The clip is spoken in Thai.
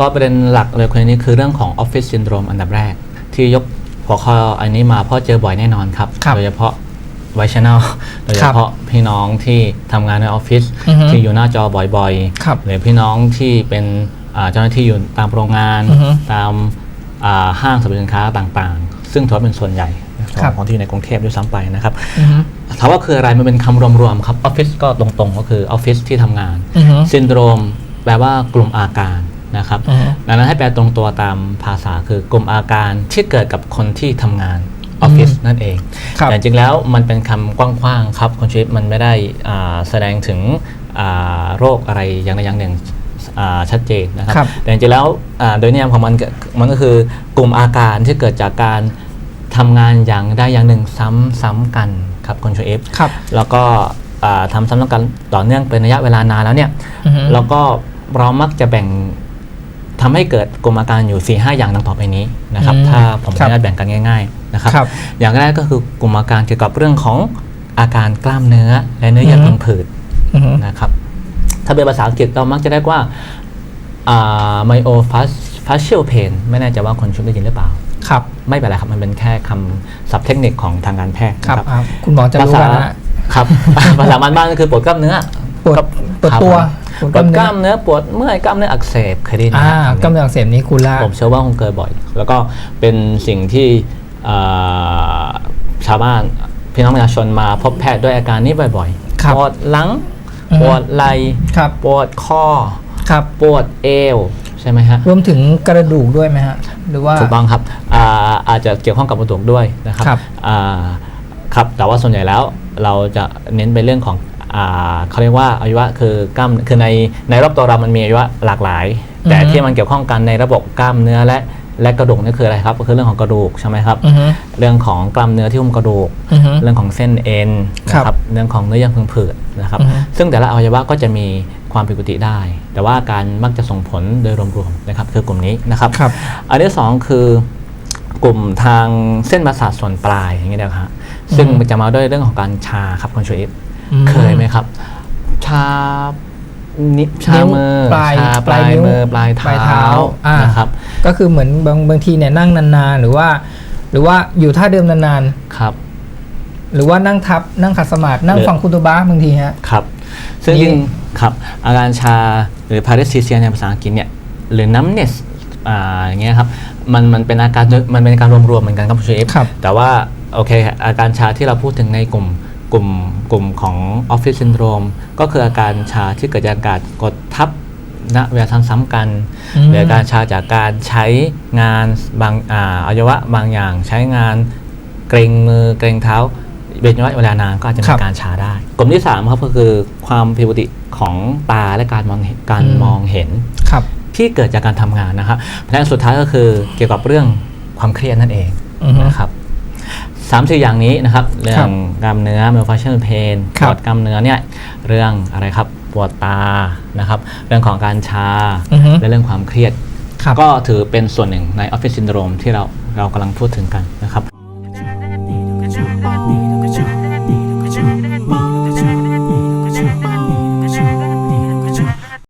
ก็ประเด็นหลักเลยคนนี้คือเรื่องของ Office Syndrome อันดับแรก ที่ยกหัวข้ออันนี้มาเพราะเจอบ่อยแน่นอนครับครับโดยเฉพาะไวชแนลโดยเฉพาะพี่น้องที่ทำงานในออฟฟิศอือฮึที่อยู่หน้าจอบ่อยครับหรือพี่น้องที่เป็นอ่าเจ้าหน้าที่อยู่ตามโรงงานอือฮึตามอ่าห้างสรรพสินค้าต่างๆ ซึ่งถือว่าเป็นส่วนใหญ่ครับของที่อยู่ในกรุงเทพด้วยซ้ำไปนะครับอือฮึถามว่าคืออะไรมันเป็นคำรวมๆครับออฟฟิศก็ตรงๆ ก็คือออฟฟิศที่ทำงานอือฮึซินโดรมแปลว่ากลุ่มอาการ นะครับอือฮึดังนั้นให้แปลตรงตัวตามภาษาคือกลุ่มอาการที่เกิดกับคนที่ทำงานออฟฟิศนั่นเองครับแต่จริงๆแล้วมันเป็นคำกว้างๆครับคุณชีวิตมันไม่ได้อ่าแสดงถึงอ่าโรคอะไรอย่างใดอย่างหนึ่งอ่าชัดเจนนะครับครับแต่จริงๆแล้วอ่าโดยนิยามของมันก็มันก็คือกลุ่มอาการที่เกิดจากการทำงานอย่างใดอย่างหนึ่งซ้ำๆกันครับคุณชีวิตครับแล้วก็อ่าทำซ้ำๆกันต่อเนื่องเป็นระยะเวลานานแล้วเนี่ยอือฮึแล้วก็เรามักจะแบ่ง ทำให้เกิดกลุ่มอาการอยู่4ีหอย่างดังต่อไปนี้นะครับอืมถ้าผมครัจะบได้แบ่งกันง่าย ๆนะครับครับ อย่างแรกก็คือกลุ่มอาการเกี่ยวกับเรื่องของอาการกล้ามเนื้อและเนื้อเยื่ออือฮึพังผืดอือฮึนะครับถ้าเป็นภาษาอังกฤษเรามักจะได้ว่าไมโอฟัสฟัชเชียลเพนไม่แน่ใจว่าคนชุบได้ยินหรือเปล่า ครับ ไม่เป็นไรครับ มันเป็นแค่คำศัพท์เทคนิคของทางการแพทย์ครับนะอ่าคุณหมอจะภารู้ษากันนะครับ ภาษาบ้านๆก็คือปวดกล้ามเนื้อ ปวดครับปวดครับตัวผม ปวดปกล้าวมดเนื้กอล้ามเนื้อปวดเมื่อยกล้ามเนื้ออักเสบเคยได้ยินไหมอ่าครับกล้ามเนื้ออักเสบนี้คุณล่า ผมเชื่อว่าคงเกิดบ่อย แล้วก็เป็นสิ่งที่เอ่อชาวบ้านพี่น้องประชาชนมาพบแพทย์ด้วยอาการนี้บ่อยครับๆปวดหลังอือฮึปวดไหล่ครับปวดคอครับ ปวดเอวใช่ไหมฮะ รวมถึงกระดูกด้วยไหมฮะ หรือว่า ถูกต้องครับอาอาจจะเกี่ยวข้องกับกระดูกด้วยนะครับครับ อ่าครับ แต่ว่าส่วนใหญ่แล้วเราจะเน้นไปเรื่องของอ่า เขาเรียกว่าอวัยวะคือกล้ามคือในในรอบตัวเรามันมีอวัยวะหลากหลาย แต่อือฮึที่มันเกี่ยวข้องกันในระบบกล้ามเนื้อและและกระดูกนี่คืออะไรครับก็คือเรื่องของกระดูกใช่ไหมครับอือฮึเรื่องของกล้ามเนื้อที่หุ้มกระดูกอือฮึเรื่องของเส้นเอ็นครับนะครับเรื่องของเนื้อเยื่อพังผืดนะครับอือฮึซึ่งแต่ละอวัยวะก็จะมีความผิดปกติได้ แต่ว่าการมักจะส่งผลโดยรวมๆนะครับ คือกลุ่มนี้นะครับครับอันที่สองคือกลุ่มทางเส้นประสาทส่วนปลายอย่างนี้นะครับซึ่งอืมมันจะมาด้วยเรื่องของการชาครับคุณชูอิฟอืม เคยไหมครับ ชานิชานิ้วมือปลายชาปลายนิ้วมือปลายปลายเท้าเท้าอ่านนะครับ ก็คือเหมือนบางบางทีเนี่ยนั่งนานๆ หรือว่า หรือว่าอยู่ท่าเดิมนานครับๆหรือว่านั่งทับนั่งขัดสมาธินั่งหรือฟังคุตบะบางทีฮะครับ ซึ่งนี่จริงครับอาการชาหรือ paresthesia ในภาษาอังกฤษเนี่ยหรือ numbness อ่าอย่างเงี้ยครับมันมันเป็นอาการมันเป็นอาการรวมๆเหมือนกันครับคุณชูอิฟครับแต่ว่าโอเคอาการชาที่เราพูดถึงในกลุ่ม กลุ่มกลุ่มของออฟฟิศซินโดรมก็คืออาการชาที่เกิดจากการกดทับณเวลาซ้ำๆกันอืมหรืออาการชาจากการใช้งานบางอาอวัยวะบางอย่างใช้งานเกรงมือเกรงเท้าเป็นเวลานานก็อาจจะคมีรับการชาได้ กลุ่มที่3ครับก็คือความผิดปกติของตาและการมองเห็นการอืมมองเห็นครับที่เกิดจากการทำงานนะครับและสุดท้ายก็คือเกี่ยวกับเรื่องความเครียดนั่นเองอือฮึนะครับ สามสี่อย่างนี้นะครับเรื่อครังบกล้ามเนื้อ malfunction pain ปครับวดกล้ามเนื้อเนี่ยเรื่องอะไรครับปวดตานะครับ เรื่องของการชาอือฮึและเรื่องความเครียดครับก็ถือเป็นส่วนหนึ่งใน office syndrome ที่เราเรากำลังพูดถึงกันนะครับ